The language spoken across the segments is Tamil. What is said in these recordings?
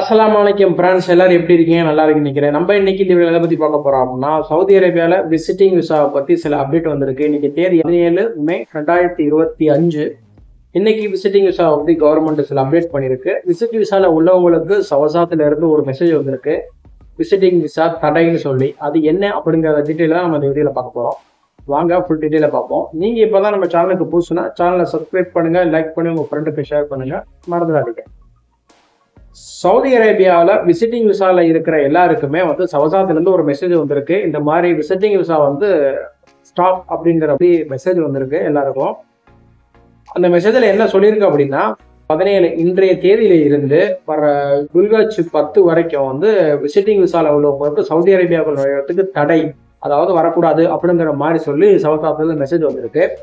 அஸ்லாம் வலைக்கம் பிரான்ஸ் எல்லாரும் எப்படி இருக்கீங்க? நல்லா இருக்குன்னு நினைக்கிறேன். நம்ம இன்னைக்கு இந்த எதை பத்தி பார்க்க போறோம் அப்படின்னா சவுதி அரேபியாவில் விசிட்டிங் விசாவை பத்தி சில அப்டேட் வந்திருக்கு. இன்னைக்கு தேதி பதினேழு மே ரெண்டாயிரத்தி இருபத்தி அஞ்சு. இன்னைக்கு விசிட்டிங் விசாவை பத்தி கவர்மெண்ட் சில அப்டேட் பண்ணியிருக்கு. விசிட் விசால உள்ளவங்களுக்கு சவசாத்துல இருந்து ஒரு மெசேஜ் வந்திருக்கு. விசிட்டிங் விசா தடைன்னு சொல்லி. அது என்ன அப்படிங்கிற டீட்டெயிலாக நம்ம இந்த வீடியோவில் பார்க்க போகிறோம் வாங்க ஃபுல் டீட்டெயிலாக பார்ப்போம். நீங்கள் இப்போ தான் நம்ம சேனலுக்கு புதுசுனா சேனலை சப்ஸ்கிரைப் பண்ணுங்க லைக் பண்ணி உங்கள் ஃப்ரெண்டுக்கு ஷேர் பண்ணுங்க. மறந்துடாதீங்க. சவுதி அரேபியாவில் விசிட்டிங் விசாவில் இருக்கிற எல்லாருக்குமே வந்து சவசாத்திலேருந்து ஒரு மெசேஜ் வந்திருக்கு. இந்த மாதிரி விசிட்டிங் விசா வந்து ஸ்டாப் அப்படிங்கிற அப்படி மெசேஜ் வந்திருக்கு எல்லாருக்கும். அந்த மெசேஜில் என்ன சொல்லியிருக்கு அப்படின்னா பதினேழு இன்றைய தேதியில இருந்து வர குல்காட்சி பத்து வரைக்கும் வந்து விசிட்டிங் விசால உள்ளவங்களுக்கு சவுதி அரேபியாவுக்கு நுழையத்துக்கு தடை. அதாவது வரக்கூடாது அப்படிங்கிற மாதிரி சொல்லி சவுத்தாத்துல மெசேஜ் வந்திருக்கு.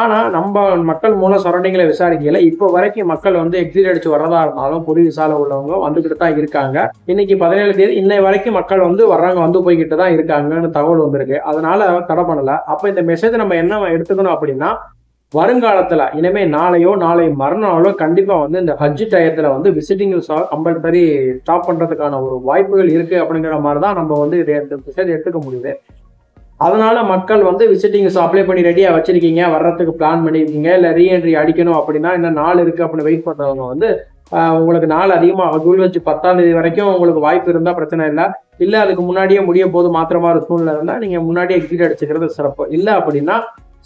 ஆனால் நம்ம மக்கள் மூலம் சரௌண்டிங்கில் விசாரிக்கல இப்போ வரைக்கும் மக்கள் வந்து எக்ஸிட் அடிச்சு வர்றதா இருந்தாலும் பொது விசால உள்ளவங்க வந்துக்கிட்டு தான் இருக்காங்க. இன்னைக்கு பதினேழு தேதி இன்னை வரைக்கும் மக்கள் வந்து வர்றாங்க வந்து போய்கிட்டு தான் இருக்காங்கன்னு தகவல் வந்திருக்கு. அதனால தடை பண்ணல. அப்போ இந்த மெசேஜ் நம்ம என்ன எடுத்துக்கணும் அப்படின்னா வருங்காலத்தில் இனிமே நாளையோ நாளை மறுநாளோ கண்டிப்பாக வந்து இந்த ஹஜ் டயத்தில் வந்து விசிட்டிங் கம்பல்சரி ஸ்டாப் பண்ணுறதுக்கான ஒரு வாய்ப்புகள் இருக்குது அப்படிங்கிற மாதிரி தான் நம்ம வந்து இதை மெசேஜ் எடுத்துக்க முடியுது. அதனால மக்கள் வந்து விசிட்டிங் அப்ளை பண்ணி ரெடியாக வச்சிருக்கீங்க வர்றதுக்கு பிளான் பண்ணியிருக்கீங்க இல்லை ரீஎன்ட்ரி அடிக்கணும் அப்படின்னா இன்னும் நாள் இருக்கு அப்படின்னு வெயிட் பண்ணுறவங்க வந்து உங்களுக்கு நாள் அதிகமாக கூல் வச்சு பத்தாம் தேதி வரைக்கும் உங்களுக்கு வாய்ப்பு இருந்தால் பிரச்சனை இல்லை. இல்லை அதுக்கு முன்னாடியே முடிய போது மாத்திரமா ஒரு சூழ்நிலை இருந்தால் நீங்கள் முன்னாடியே எக்ஸிட் அடிச்சுக்கிறது சிறப்பு. இல்லை அப்படின்னா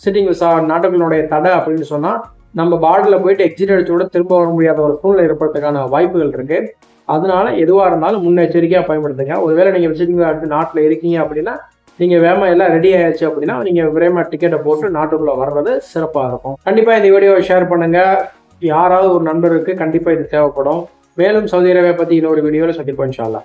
சிட்டிங் விசா நாட்டுகளுடைய தடை அப்படின்னு சொன்னால் நம்ம பார்டரில் போயிட்டு எக்ஸிட் அடிச்சு கூட திரும்ப வர முடியாத ஒரு சூழ்நிலை ஏற்படுறதுக்கான வாய்ப்புகள் இருக்குது அதனால எதுவாக இருந்தாலும் முன்னெச்சரிக்கையாக பயன்படுத்துங்க. ஒருவேளை நீங்கள் விசிட்டிங் அடுத்து நாட்டில் இருக்கீங்க அப்படின்னா நீங்க வேமா எல்லாம் ரெடி ஆயிடுச்சு அப்படின்னா நீங்க விரைமா டிக்கெட்டை போட்டு நாட்டுக்குள்ள வர்றது சிறப்பாக இருக்கும். கண்டிப்பா இந்த வீடியோவை ஷேர் பண்ணுங்க. யாராவது ஒரு நண்பருக்கு கண்டிப்பா இது தேவைப்படும். மேலும் சவுதி அரேபியா பத்தி இன்னொரு வீடியோவில் சந்திப்போம் இன்ஷால்லா